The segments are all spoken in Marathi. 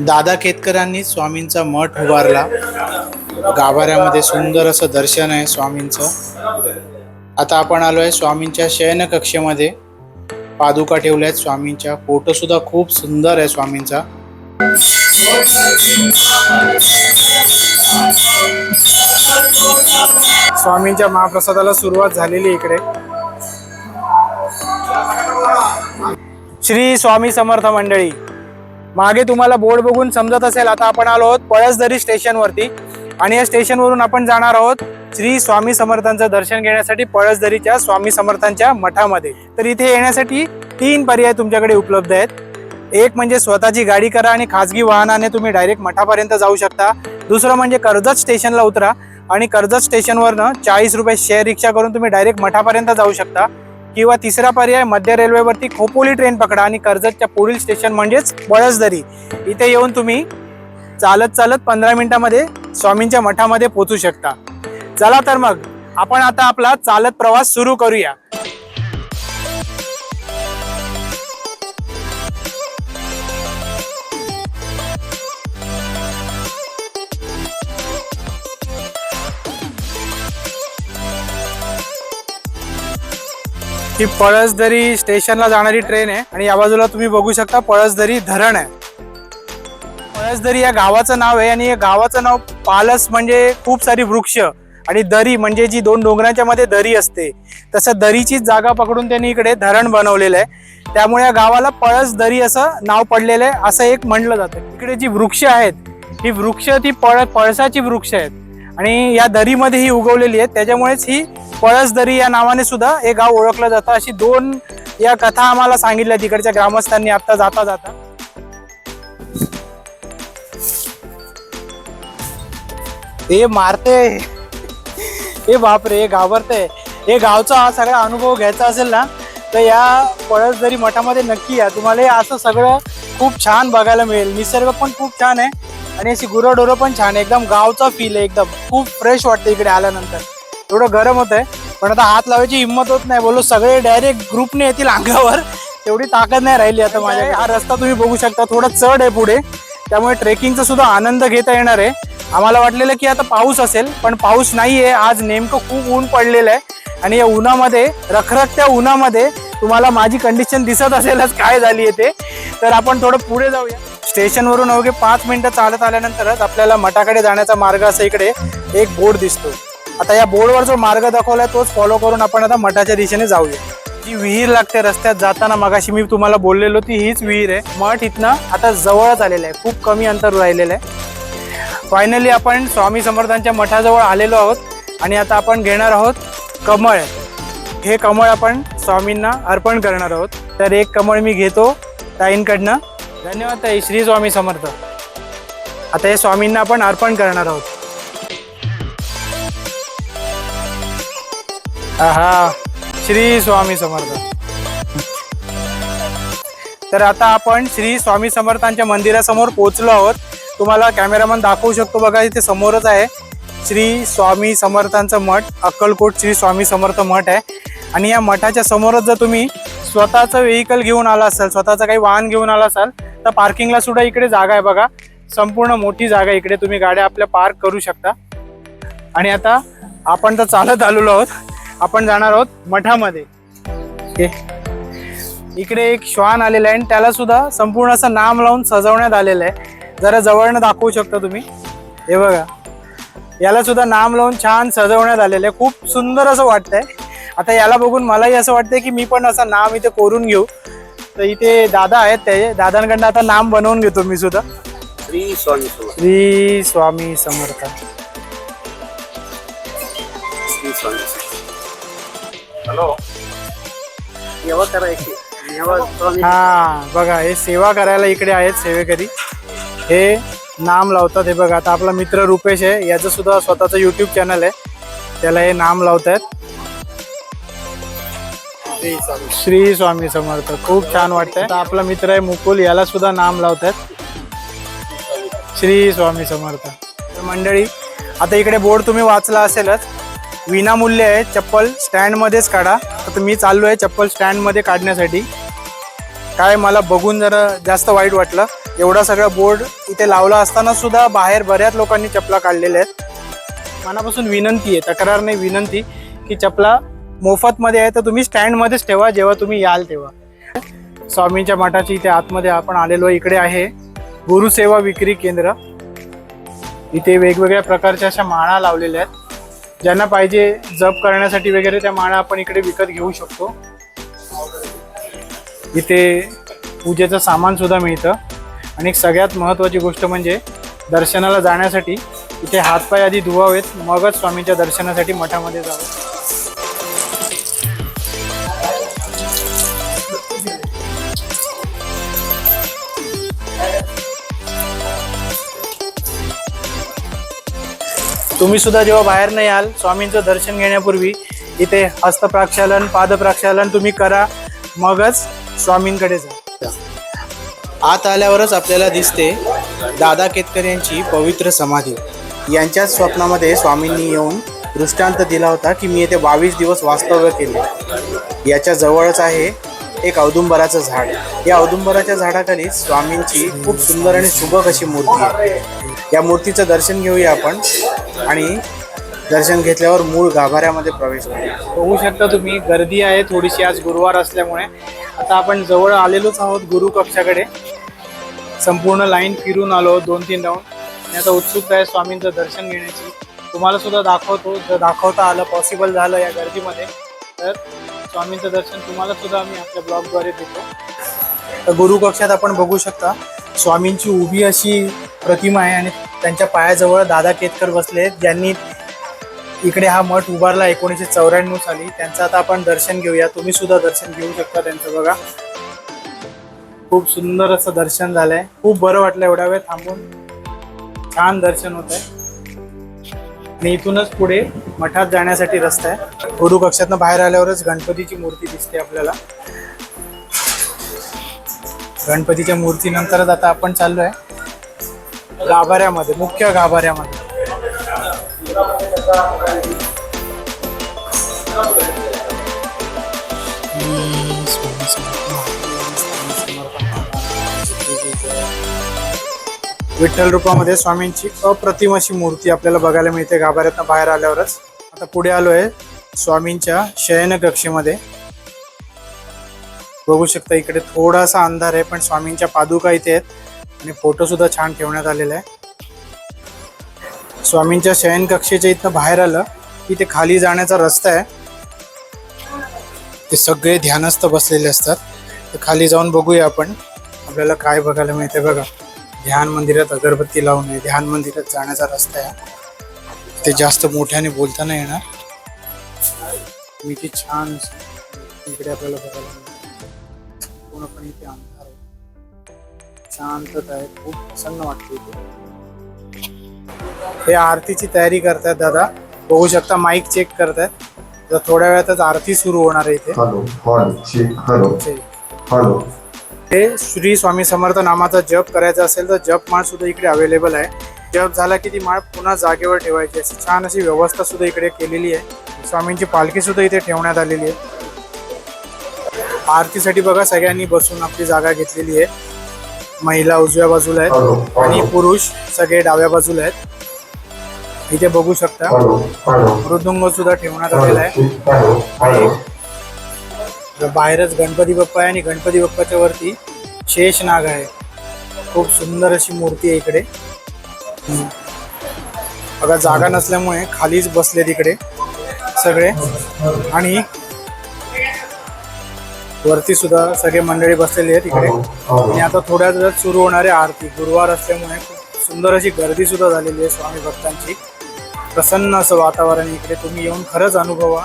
दादा केतकरांनी स्वामींचा मठ उभारला. गाभाऱ्यामध्ये सुंदर असं दर्शन आहे स्वामींचं. आता आपण आलो आहे स्वामींच्या शयन कक्षेमध्ये पादुका ठेवल्या आहेत स्वामींच्या. फोटो सुद्धा खूप सुंदर आहे स्वामींचा. स्वामींच्या महाप्रसादाला सुरुवात झालेली इकडे. श्री स्वामी समर्थ मंडळी मागे तुम्हाला बोर्ड बघून समजत असेल आता आपण आलो आहोत पळसदरी स्टेशनवरती. आणि या स्टेशनवरून आपण जाणार आहोत श्री स्वामी समर्थांचं दर्शन घेण्यासाठी पळसदरीच्या स्वामी समर्थांच्या मठामध्ये. तर इथे येण्यासाठी तीन पर्याय तुमच्याकडे उपलब्ध आहेत. एक म्हणजे स्वतःची गाडी करा आणि खाजगी वाहनाने तुम्ही डायरेक्ट मठापर्यंत जाऊ शकता. दुसरं म्हणजे कर्जत स्टेशनला उतरा आणि कर्जत स्टेशनवरनं चाळीस रुपये शेअर रिक्षा करून तुम्ही डायरेक्ट मठापर्यंत जाऊ शकता. किंवा तिसरा पर्याय मध्य रेल्वेवरती खोपोली ट्रेन पकडा आणि कर्जतच्या पुढील स्टेशन म्हणजेच बळसदरी. इथे येऊन तुम्ही चालत चालत पंधरा मिनिटामध्ये स्वामींच्या मठामध्ये पोहोचू शकता. चला तर मग आपण आता आपला चालत प्रवास सुरू करूया. ही पळसदरी स्टेशनला जाणारी ट्रेन आहे आणि या बाजूला तुम्ही बघू शकता पळसदरी धरण आहे. पळसदरी या गावाचं नाव आहे आणि या गावाचं नाव पालस म्हणजे खूप सारी वृक्ष आणि दरी म्हणजे जी दोन डोंगरांच्या मध्ये दरी असते. तसं दरीचीच जागा पकडून त्यांनी इकडे धरण बनवलेलं आहे. त्यामुळे या गावाला पळस दरी असं नाव पडलेलं आहे असं एक म्हणलं जातं. इकडे जी वृक्ष आहेत ही वृक्ष ती पळ पळसाची वृक्ष आहेत. आणि या दरीमध्ये ही उगवलेली आहे त्याच्यामुळेच ही पळस दरी या नावाने सुद्धा हे गाव ओळखलं जातं. अशी दोन या कथा आम्हाला सांगितल्या तिकडच्या ग्रामस्थांनी आता जाता जाता. हे मारते. हे बापरे हे घाबरते. हे गावचा हा सगळा अनुभव घ्यायचा असेल ना तर या पळसदरी मठामध्ये नक्की या. तुम्हाला हे असं सगळं खूप छान बघायला मिळेल. निसर्ग पण खूप छान आहे. आणि अशी गुरंढोरं पण छान आहे. एकदम गावचा फील आहे एकदम. खूप फ्रेश वाटतं इकडे आल्यानंतर. एवढं गरम होत आहे पण आता हात लावायची हिंमत होत नाही. बोलो सगळे डायरेक्ट ग्रुपने येतील अंगावर. तेवढी ताकद नाही राहिली आता माझ्या हा रस्ता तुम्ही बघू शकता थोडा चढ आहे पुढे. त्यामुळे ट्रेकिंगचा सुद्धा आनंद घेता येणार आहे. आम्हाला वाटलेलं की आता पाऊस असेल पण पाऊस नाही आहे आज नेमकं खूप ऊन पडलेलं आहे. आणि या उन्हामध्ये रखरखत्या उन्हामध्ये तुम्हाला माझी कंडिशन दिसत असेलच काय झाली आहे ते. तर आपण थोडं पुढे जाऊया. स्टेशनवरून अवघे पाच मिनिटं चालत आल्यानंतरच आपल्याला मठाकडे जाण्याचा मार्ग असं इकडे एक बोर्ड दिसतो आता या बोर्डवर जो मार्ग दाखवलाय तोच फॉलो करून आपण आता मठाच्या दिशेने जाऊया. जी विहीर लागते रस्त्यात जाताना मगाशी मी तुम्हाला बोललेलो ती हीच विहीर आहे. मठ इथनं आता जवळच आलेलं आहे. खूप कमी अंतर राहिलेलं आहे. फायनली आपण स्वामी समर्थांच्या मठाजवळ आलेलो आहोत. आणि आता आपण घेणार आहोत कमळ. हे कमळ आपण स्वामींना अर्पण करणार आहोत. तर एक कमळ मी घेतो ताईंकडनं. धन्यवाद ताई श्री स्वामी समर्थ. आता हे स्वामींना आपण अर्पण करणार आहोत. हा श्री स्वामी समर्थ. तर आता आपण श्री स्वामी समर्थांच्या मंदिरासमोर पोहोचलो आहोत. तुम्हाला कॅमेरामन दाखवू शकतो बघा इथे समोरच आहे. श्री स्वामी समर्थांचं मठ अक्कलकोट श्री स्वामी समर्थ मठ आहे. आणि या मठाच्या समोरच जर तुम्ही स्वतःचं व्हेकल घेऊन आला असाल स्वतःचं काही वाहन घेऊन आला असाल तर पार्किंगला सुद्धा इकडे जागा आहे बघा. संपूर्ण मोठी जागा आहे. इकडे तुम्ही गाड्या आपल्या पार्क करू शकता. आणि आता आपण तर चालत आलेलो आहोत. आपण जाणार आहोत मठामध्ये. इकडे एक श्वान आलेला आहे आणि त्याला सुद्धा संपूर्ण असं नाम लावून सजवण्यात आलेलं आहे. जरा जवळनं दाखवू शकता तुम्ही. हे बघा. याला सुद्धा नाम लावून छान सजवण्यात आलेलं आहे. खूप सुंदर असं वाटतंय. आता याला बघून मलाही असं वाटतंय की मी पण असं नाम इथे कोरून घेऊ. तर इथे दादा आहेत ते. दादांकडनं आता नाम बनवून घेतो मी सुद्धा. श्री स्वामी श्री स्वामी समर्थ. श्री स्वामी हॅलो. सेवा करायची. हा बघा हे सेवा करायला इकडे आहेत सेवेकरी. हे नाम लावतात हे बघा आता आपला मित्र रुपेश आहे. याचं सुद्धा स्वतःचं युट्यूब चॅनल आहे. त्याला हे नाम लावत आहेत श्री स्वामी. समर्थ. खूप छान वाटतंय. आपला मित्र आहे मुकुल याला सुद्धा नाम लावतात. श्री स्वामी समर्थ. तर मंडळी आता इकडे बोर्ड तुम्ही वाचला असेलच. विनामूल्य आहे चप्पल स्टँडमध्येच काढा. आता मी चाललो आहे चप्पल स्टँडमध्ये काढण्यासाठी. काय मला बघून जरा जास्त वाईट वाटलं. एवढा सगळा बोर्ड इथे लावला असताना सुद्धा बाहेर बऱ्याच लोकांनी चपला काढलेल्या आहेत. मनापासून विनंती आहे तक्रार नाही विनंती की चपला मोफतमध्ये आहे तर तुम्ही स्टँडमध्येच ठेवा जेव्हा तुम्ही याल तेव्हा. स्वामींच्या मठाची इथे आतमध्ये आपण आलेलो इकडे आहे गुरुसेवा विक्री केंद्र. इथे वेगवेगळ्या प्रकारच्या अशा माळा लावलेल्या आहेत. ज्यांना पाहिजे जप करण्यासाठी वगैरे त्या माळा आपण इकडे विकत घेऊ शकतो. इथे पूजेचं सामान सुद्धा मिळतं. आणि सगळ्यात महत्त्वाची गोष्ट म्हणजे दर्शनाला जाण्यासाठी इथे हातपाय आधी धुवावेत मगच स्वामींच्या दर्शनासाठी मठामध्ये जावं. तुम्ही सुद्धा जेव्हा बाहेर नाही याल स्वामींचं दर्शन घेण्यापूर्वी इथे हस्तप्राक्षालन पादप्रक्षालन तुम्ही करा मगच स्वामींकडे जा. आत आल्यावरच आपल्याला दिसते दादा केतकर यांची पवित्र समाधी. यांच्याच स्वप्नामध्ये स्वामींनी येऊन दृष्टांत दिला होता की मी येथे बावीस दिवस वास्तव्य केले. याच्या जवळच आहे एक औदुंबराचं झाड. या औदुंबराच्या झाडाखाली स्वामींची खूप सुंदर आणि सुबक अशी मूर्ती आहे. या मूर्तीचं दर्शन घेऊया आपण. आणि दर्शन घेतल्यावर मूळ गाभाऱ्यामध्ये प्रवेश करू बघू शकता तुम्ही गर्दी आहे थोडीशी आज गुरुवार असल्यामुळे. आता आपण जवळ आलेलोच आहोत गुरु कक्षाकडे. संपूर्ण लाईन फिरून आलो दोन तीन राऊंड. आणि आता उत्सुकता आहे स्वामींचं दर्शन घेण्याची. तुम्हाला सुद्धा दाखवतो जर दाखवता आलं पॉसिबल झालं या गर्दीमध्ये तर स्वामींचं दर्शन तुम्हाला सुद्धा आम्ही आपल्या ब्लॉगद्वारे देतो. तर गुरु कक्षात आपण बघू शकता स्वामींची उभी अशी प्रतिमा आहे आणि त्यांच्या पायाजवळ दादा केतकर बसले आहेत ज्यांनी इकडे हा मठ उभारला एकोणीसशे चौऱ्याण्णव साली. त्यांचं आता आपण दर्शन घेऊया. तुम्ही सुद्धा दर्शन घेऊ शकता त्यांचं बघा. खूप सुंदर असं दर्शन झालंय. खूप बरं वाटलं एवढ्या वेळ थांबून. छान दर्शन होत आहे आणि इथूनच पुढे मठात जाण्यासाठी रस्ता आहे. गुरु कक्षातनं बाहेर आल्यावरच गणपतीची मूर्ती दिसते आपल्याला. गणपतीच्या मूर्तीनंतरच आता आपण चाललो आहे गाभाऱ्यामध्ये मुख्य गाभाऱ्यामध्ये. विठ्ठल रूपामध्ये स्वामींची अप्रतिम अशी मूर्ती आपल्याला बघायला मिळते गाभाऱ्यातनं बाहेर आल्यावरच. आता पुढे आलोय स्वामींच्या शयन कक्षेमध्ये. बघू शकता इकडे थोडासा अंधार आहे पण स्वामींच्या पादुका इथे आहेत. आणि फोटो सुद्धा छान ठेवण्यात आलेला आहे. स्वामींच्या शयन कक्षेच्या इथं बाहेर आलं की ते खाली जाण्याचा रस्ता आहे. ते सगळे ध्यानस्थ बसलेले असतात. तर खाली जाऊन बघूया आपण. आपल्याला काय बघायला मिळते बघा. ध्यान मंदिरात अगरबत्ती लावू नये. ध्यान मंदिरात जाण्याचा रस्ता आहे. ते जास्त मोठ्याने बोलता नाही येणार. मी ती छान इकडे आपल्याला बघायला मिळते पूर्णपणे इथे आणतात शांतता आहे खूप प्रसन्न वाटते इथे. हे आरतीची तयारी करतायत दादा. बघू शकता माईक चेक करतायत. तर थोड्या वेळातच आरती सुरू होणार आहे इथे. Hello hall check hello hello हे श्री स्वामी समर्थ नामाचा जप करायचा असेल तर जप माळ सुद्धा इकडे अवेलेबल आहे. जप झाला की ती माळ पुन्हा जागेवर ठेवायची अशी छान अशी व्यवस्था सुद्धा इकडे केलेली आहे. स्वामींची पालखी सुद्धा इथे ठेवण्यात आलेली आहे. आरतीसाठी बघा सगळ्यांनी बसून आपली जागा घेतलेली आहे. महिला उजव्या बाजूला आहेत आणि पुरुष सगळे डाव्या बाजूला आहेत. इथे बघू शकता. मृदुंग सुद्धा ठेवण्यात आलेला आहे. बाहेरच गणपती बाप्पा आहे आणि गणपती बाप्पाच्या वरती शेष नाग आहे. खूप सुंदर अशी मूर्ती आहे इकडे. बघा जागा नसल्यामुळे खालीच बसले तिकडे सगळे. आणि वरती सुद्धा सगळे मंडळी बसलेली आहेत तिकडे हो, हो, हो. आणि आता थोड्याच वेळात सुरू होणारे आरती. गुरुवार असल्यामुळे खूप सुंदर अशी गर्दी सुद्धा झालेली आहे स्वामी भक्तांची. प्रसन्न असं वातावरण इकडे. तुम्ही येऊन खरंच अनुभवा.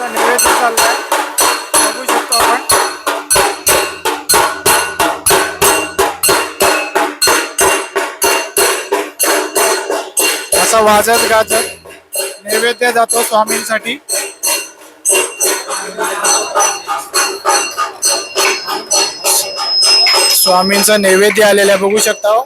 नैवेद्य चाललाय बघू शकतो आपण असा वाजत गाजत नैवेद्य जातो स्वामींसाठी स्वामींचा नैवेद्य आलेला आहे बघू शकता हो.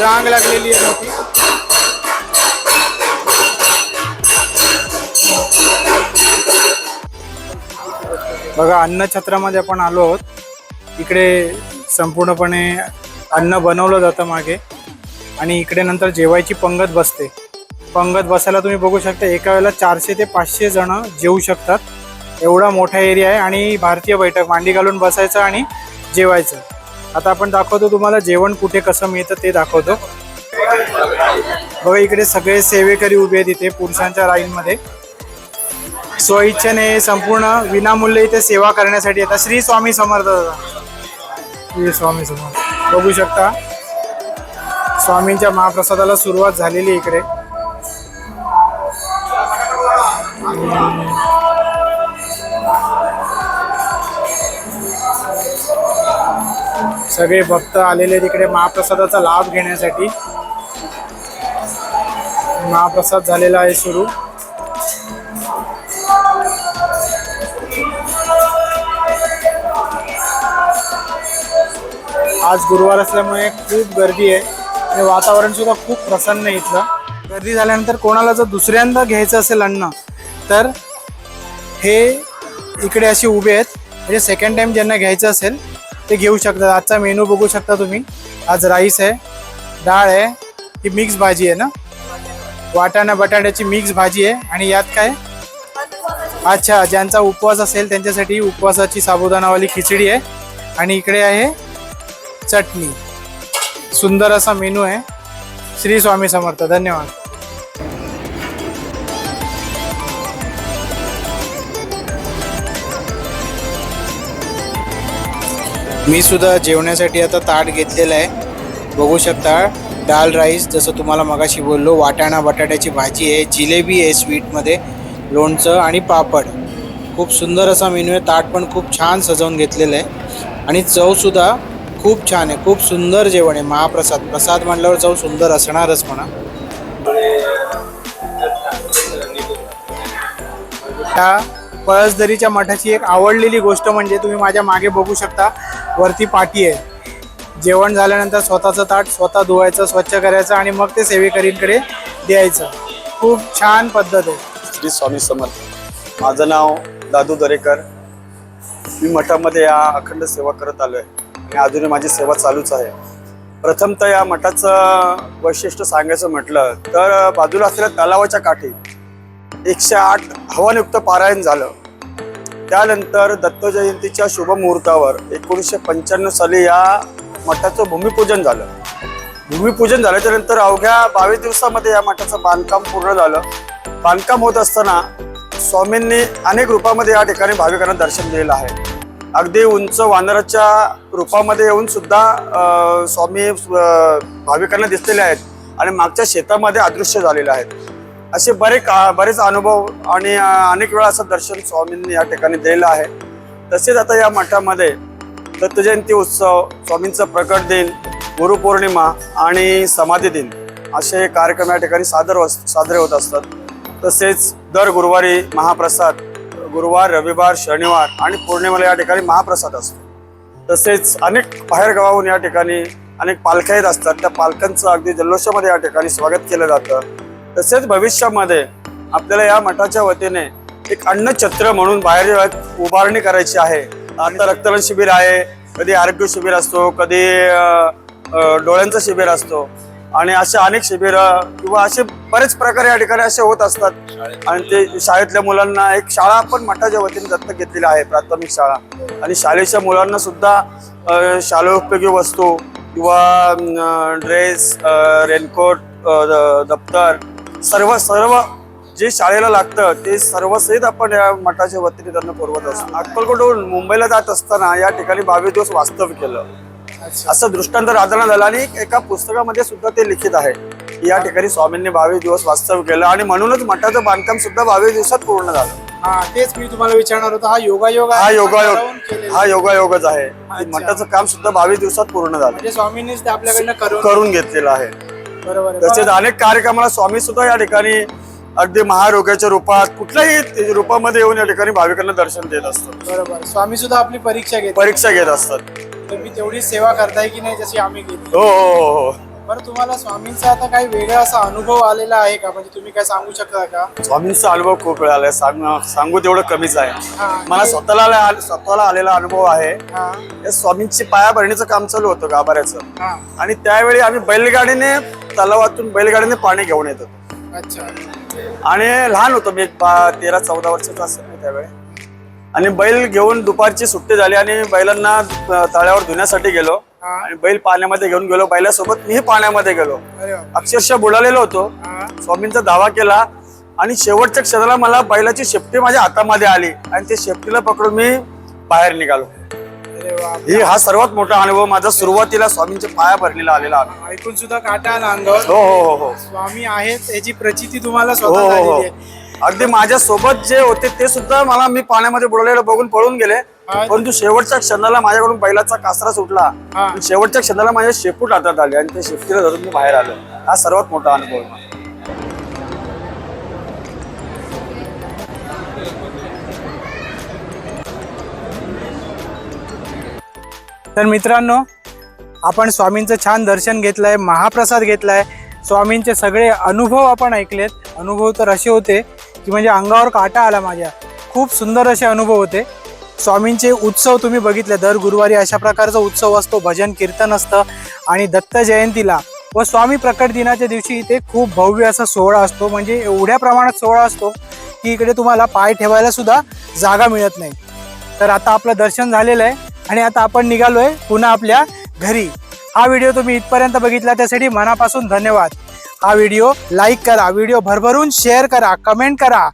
रांग लागलेली आहे मोठी बघा अन्नछत्रामध्ये आपण आलो आहोत. इकडे संपूर्णपणे अन्न बनवलं जातं मागे. आणि इकडे नंतर जेवायची पंगत बसते. पंगत बसायला तुम्ही बघू शकता एका वेळेला चारशे ते पाचशे जण जेवू शकतात. एवढा मोठा एरिया आहे आणि भारतीय बैठक मांडी घालून बसायचं आणि जेवायचं. आता आपण दाखवतो तुम्हाला जेवण कुठे कसं मिळतं ते दाखवतो. बघा इकडे सगळे सेवेकरी उभे आहेत इथे पुरुषांच्या राईनमध्ये स्वइच्छेने संपूर्ण विनामूल्य इथे सेवा करण्यासाठी येतात. श्री स्वामी समर्थ श्री स्वामी समर्थ. बघू शकता स्वामींच्या महाप्रसादाला सुरुवात झालेली इकडे. सगळे भक्त आलेले तिकडे महाप्रसादाचा लाभ घेण्यासाठी. महाप्रसाद झालेला आहे सुरू. आज गुरुवार असल्यामुळे खूप गर्दी आहे आणि वातावरण सुद्धा खूप प्रसन्न आहे इथलं. गर्दी झाल्यानंतर कोणाला जर दुसऱ्यांदा घ्यायचं असेल अन्न तर हे इकडे असे उभे आहेत. म्हणजे सेकंड टाइम ज्यांना घ्यायचं असेल ते घेऊ शकतात. आजचा मेनू बघू शकता तुम्ही. आज राईस आहे डाळ आहे ही मिक्स भाजी आहे ना? वाटाणा बटाट्याची मिक्स भाजी आहे. आणि यात काय? अच्छा ज्यांचा उपवास असेल त्यांच्यासाठी उपवासाची साबुदाणावाली खिचडी आहे. आणि इकडे आहे चटणी. सुंदर असा मेनू आहे. श्री स्वामी समर्थ. धन्यवाद. मी सुद्धा जेवण्यासाठी आता ताट घेतलेलं आहे. बघू शकता डाल राईस जसं तुम्हाला मगाशी बोललो वाटाणा बटाट्याची भाजी आहे जिलेबी आहे स्वीटमध्ये लोणचं आणि पापड. खूप सुंदर असा मेन्यू आहे. ताट पण खूप छान सजवून घेतलेलं आहे. आणि चवसुद्धा खूप छान आहे खूप सुंदर जेवण आहे महाप्रसाद. प्रसाद म्हटल्यावर चव सुंदर असणारच म्हणा. त्या पळसदरीच्या मठाची एक आवडलेली गोष्ट म्हणजे तुम्ही माझ्या मागे बघू शकता वरती पाठी आहे. जेवण झाल्यानंतर स्वतःचं ताट स्वतः धुवायचं स्वच्छ करायचं आणि मग ते सेवेकरींकडे द्यायचं. खूप छान पद्धत आहे. श्री स्वामी समर्थ. माझं नाव दादू दरेकर. मी मठामध्ये या अखंड सेवा करत आलो आहे आणि अजूनही माझी सेवा चालूच आहे. प्रथमतः या मठाचं वैशिष्ट्य सांगायचं म्हटलं तर बाजूला असलेल्या तलावाच्या काठी एकशे आठ हवानयुक्त पारायण झालं. त्यानंतर दत्त जयंतीच्या शुभ मुहूर्तावर एकोणीसशे पंच्याण्णव साली या मठाचं भूमिपूजन झालं. भूमिपूजन झाल्याच्यानंतर अवघ्या बावीस दिवसामध्ये या मठाचं बांधकाम पूर्ण झालं. बांधकाम होत असताना स्वामींनी अनेक रूपामध्ये या ठिकाणी भाविकांना दर्शन दिलेलं आहे. अगदी उंच वानराच्या रूपामध्ये येऊन सुद्धा स्वामी भाविकांना दिसलेले आहेत आणि मागच्या शेतामध्ये अदृश्य झालेले आहेत. असे बरे का बरेच अनुभव आणि अनेक वेळा असं दर्शन स्वामींनी या ठिकाणी दिलेलं आहे. तसेच आता या मठामध्ये दत्तजयंती उत्सव स्वामींचं प्रकट दिन गुरुपौर्णिमा आणि समाधी दिन असे कार्यक्रम या ठिकाणी सादर साजरे होत असतात. तसेच दर गुरुवारी महाप्रसाद गुरुवार रविवार शनिवार आणि पौर्णिमेला या ठिकाणी महाप्रसाद असतो. तसेच अनेक बाहेरगावाहून या ठिकाणी अनेक पालख्या येत असतात. त्या पालख्यांचं अगदी जल्लोषामध्ये या ठिकाणी स्वागत केलं जातं. तसेच भविष्यामध्ये आपल्याला या मठाच्या वतीने एक अन्नछत्र म्हणून बाहेर उभारणी करायची आहे. आता रक्तदान शिबिर आहे. कधी आरोग्य शिबिर असतो कधी डोळ्यांचं शिबिर असतो. आणि असे अनेक शिबिर किंवा असे बरेच प्रकार या ठिकाणी असे होत असतात. आणि ते शाळेतल्या मुलांना एक शाळा पण मठाच्या वतीने दत्तक घेतलेली आहे प्राथमिक शाळा. आणि शाळेच्या मुलांना सुद्धा अ, शालेयोपयोगी वस्तू किंवा ड्रेस रेनकोट दप्तर सर्व सर्व जे शाळेला लागतं ते सर्व सहित आपण या मठाच्या वतीने त्यांना पुरवत असतो. अक्कलकोटहून मुंबईला जात असताना या ठिकाणी बावीस दिवस वास्तव्य केलं. असं दृष्टांत राधना झाला आणि एका पुस्तकामध्ये सुद्धा ते लिखित आहे. की या ठिकाणी स्वामींनी बावीस दिवस वास्तव्य केलं आणि म्हणूनच मठाचं बांधकाम सुद्धा बावीस दिवसात पूर्ण झालं. हा तेच मी तुम्हाला विचारणार होतो. हा योगायोग हा योगायोग? हा योगायोगच आहे. मठाचं काम सुद्धा बावीस दिवसात पूर्ण झालं. म्हणजे स्वामींनीच ते आपल्याकडनं करून घेतलेलं आहे. बरोबर आहे. तसेच अनेक कार्यक्रमाला स्वामी सुद्धा या ठिकाणी अगदी महारोग्याच्या रूपात कुठल्याही रूपामध्ये येऊन या ठिकाणी भाविकांना दर्शन देत असतात. बरोबर. स्वामी सुद्धा आपली परीक्षा घेत परीक्षा घेत असतात. तुम्ही तेवढी सेवा करताय की नाही जशी आम्ही केली हो हो हो हो. बरं तुम्हाला स्वामींचा आता काही वेगळा असा अनुभव आलेला आहे का? म्हणजे तुम्ही काय सांगू शकता का? स्वामींचा अनुभव खूप वेळा आलाय. सांग सांगू तेवढं कमीच आहे. मला स्वतःला आले- स्वतःला आलेला अनुभव आहे. हा. या स्वामींची पाया भरणीचं काम चालू होतं गाभाऱ्याचं हा. आणि त्यावेळी आम्ही बैलगाडीने तलावातून बैलगाडीने पाणी घेऊन येत होतो. अच्छा. आणि लहान होतो मी एक बा- तेरा चौदा वर्षाचा असेल मी त्यावेळी. आणि बैल घेऊन दुपारची सुट्टी झाली आणि बैलांना तळ्यावर धुण्यासाठी गेलो. आणि बैल पाण्यामध्ये घेऊन गेलो. बैलासोबत मीही पाण्यामध्ये गेलो. अक्षरशः बुडालेलो होतो. स्वामींचा दावा केला. आणि शेवटच्या क्षणाला मला बैलाची शेपटी माझ्या हातामध्ये आली. आणि ते शेपटीला पकडून मी बाहेर निघालो. ही हा सर्वात मोठा अनुभव माझा. सुरुवातीला स्वामींच्या पाया भरलेला आलेला ऐकून सुद्धा काटा हो हो हो हो. स्वामी आहेत याची प्रचिती तुम्हाला हो हो अगदी माझ्या सोबत जे होते ते सुद्धा मला मी पाण्यामध्ये बुडवलेलं बघून पळून गेले. परंतु शेवटच्या क्षणाला माझ्याकडून बैलाचा कासरा सुटला. आणि शेवटच्या क्षणाला माझ्या शेपूट हातात आले आणि त्या शेपटीला धरून मी बाहेर आलो हा सर्वात मोठा अनुभव. तर मित्रांनो आपण स्वामींचं छान दर्शन घेतलंय महाप्रसाद घेतलाय स्वामींचे सगळे अनुभव आपण ऐकलेत अनुभव तर असे होते की म्हणजे अंगावर काटा आला माझ्या. खूप सुंदर असे अनुभव होते. स्वामींचे उत्सव तुम्ही बघितले दर गुरुवारी अशा प्रकारचा उत्सव असतो भजन कीर्तन असतं आणि दत्त जयंतीला व स्वामी प्रकट दिनाच्या दिवशी इथे खूप भव्य असा सोहळा असतो. म्हणजे एवढ्या प्रमाणात सोहळा असतो की इकडे तुम्हाला पाय ठेवायला सुद्धा जागा मिळत नाही. तर आता आपलं दर्शन झालेलं आहे आणि आता आपण निघालोय पुन्हा आपल्या घरी. हा व्हिडिओ तुम्ही इथपर्यंत बघितला त्यासाठी मनापासून धन्यवाद. हा व्हिडिओ लाईक करा व्हिडिओ भरभरून शेअर करा कमेंट करा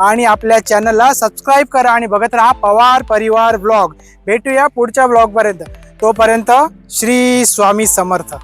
आणि आपल्या चॅनलला सबस्क्राईब करा आणि बघत राहा पवार परिवार ब्लॉग. भेटूया पुढच्या ब्लॉगपर्यंत. तोपर्यंत श्री स्वामी समर्थ.